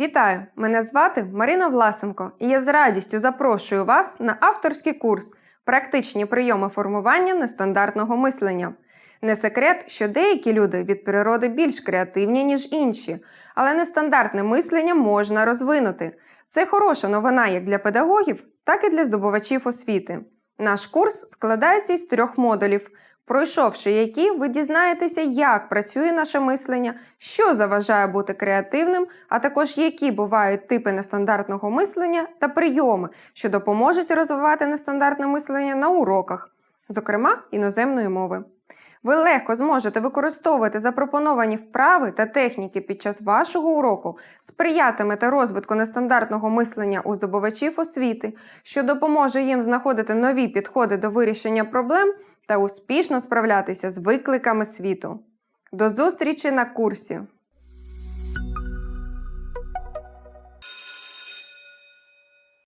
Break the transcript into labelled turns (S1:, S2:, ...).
S1: Вітаю! Мене звати Марина Власенко, і я з радістю запрошую вас на авторський курс Практичні прийоми формування нестандартного мислення. Не секрет, що деякі люди від природи більш креативні, ніж інші, але нестандартне мислення можна розвинути. Це хороша новина як для педагогів, так і для здобувачів освіти. Наш курс складається із трьох модулів, пройшовши які ви дізнаєтеся, як працює наше мислення, що заважає бути креативним, а також які бувають типи нестандартного мислення та прийоми, що допоможуть розвивати нестандартне мислення на уроках, зокрема іноземної мови. Ви легко зможете використовувати запропоновані вправи та техніки під час вашого уроку, сприятимете розвитку нестандартного мислення у здобувачів освіти, що допоможе їм знаходити нові підходи до вирішення проблем та успішно справлятися з викликами світу. До зустрічі на курсі!